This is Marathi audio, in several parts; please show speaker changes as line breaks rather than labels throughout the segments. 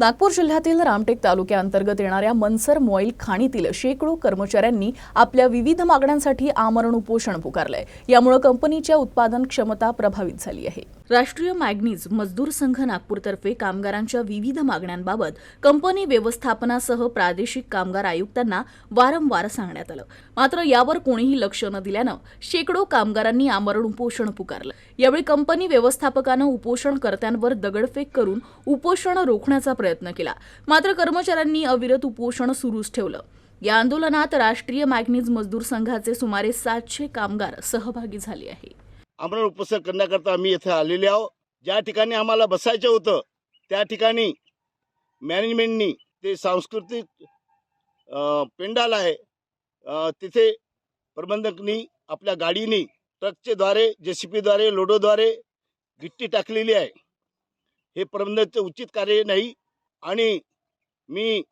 नागपूर जिल्ह्यातील रामटेक तालुक्याअंतर्गत येणाऱ्या मनसर मॉईल खाणीतील शेकडो कर्मचाऱ्यांनी आपल्या विविध मागण्यांसाठी आमरण उपोषण पुकारलंय. यामुळे कंपनीच्या उत्पादन क्षमता प्रभावित झाली आहे. राष्ट्रीय मॅग्नीज मजदूर संघ नागपूरतर्फे कामगारांच्या विविध मागण्यांबाबत कंपनी व्यवस्थापनासह प्रादेशिक कामगार आयुक्तांना वारंवार सांगण्यात आलं. मात्र यावर कोणीही लक्ष न दिल्यानं शेकडो कामगारांनी आमरण उपोषण पुकारलं. यावेळी कंपनी व्यवस्थापकानं उपोषणकर्त्यांवर दगडफेक करून उपोषण रोखण्याचा प्रयत्न केला. मात्र कर्मचाऱ्यांनी अविरत उपोषण सुरूच ठेवलं. या आंदोलनात राष्ट्रीय मॅग्नीज मजदूर संघाचे सुमारे सातशे कामगार सहभागी झाले आहे
आम्हाला उपस्थित करण्याकरता आम्ही येथे आलेले आहो ज्या ठिकाणी आम्हाला बसायचं होतं त्या ठिकाणी मॅनेजमेंटनी ते सांस्कृतिक पेंडाल आहे तिथे प्रबंधकनी आपल्या गाडीनी ट्रकचे द्वारे जे सी पीद्वारे लोडोद्वारे गिट्टी टाकलेली आहे. हे प्रबंधकचं उचित कार्य नाही आणि मी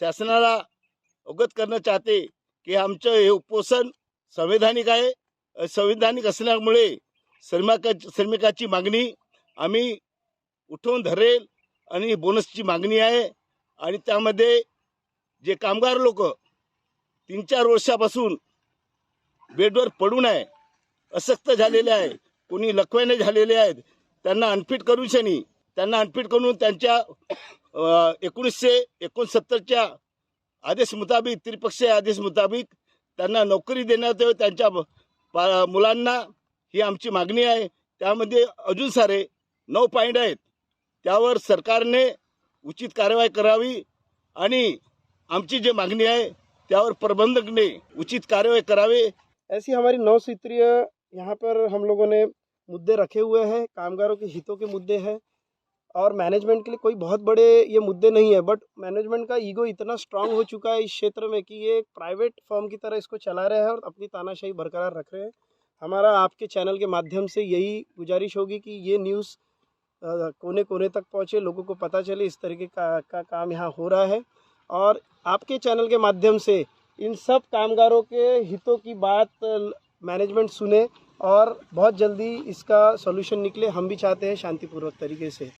शासनाला अवगत करणं चाहते की आमचं हे उपोषण संवैधानिक आहे. संविधानिक असल्यामुळे श्रमिका श्रमिकाची मागणी आम्ही उठवून धरेल आणि बोनसची मागणी आहे. आणि त्यामध्ये जे कामगार लोक तीन चार वर्षापासून बेडवर पडून आहे अशक्त झालेले आहे कोणी लखव्याने झालेले आहेत त्यांना अनफिट करून शनी त्यांना अनफिट करून त्यांच्या एकोणीसशे एकोणसत्तरच्या आदेश मुताबिक त्रिपक्षीय आदेश मुताबिक त्यांना नोकरी देण्यात त्यांच्या पा- मुलांना ही आमची मागणी आहे. त्यामध्ये अजून सारे नऊ पॉईंट आहेत. त्यावर सरकारने उचित कारवाई करावी आणि आमची जी मागणी आहे त्यावर प्रबंधकने उचित कार्यवाही करावी.
ऐसी हमारी नौ सूत्रीय यहाँ पर हम लोगों ने मुद्दे रखे हुए हैं कामगारों के हितों के मुद्दे हैं। और मैनेजमेंट के लिए कोई बहुत बड़े ये मुद्दे नहीं है बट मैनेजमेंट का ईगो इतना स्ट्रांग हो चुका है इस क्षेत्र में कि ये प्राइवेट फर्म की तरह इसको चला रहे हैं और अपनी तानाशाही बरकरार रख रहे हैं। हमारा आपके चैनल के माध्यम से यही गुजारिश होगी कि ये न्यूज़ कोने कोने तक पहुँचे लोगों को पता चले इस तरीके का, का काम यहाँ हो रहा है। और आपके चैनल के माध्यम से इन सब कामगारों के हितों की बात मैनेजमेंट सुने और बहुत जल्दी इसका सॉल्यूशन निकले हम भी चाहते हैं शांतिपूर्वक तरीके से।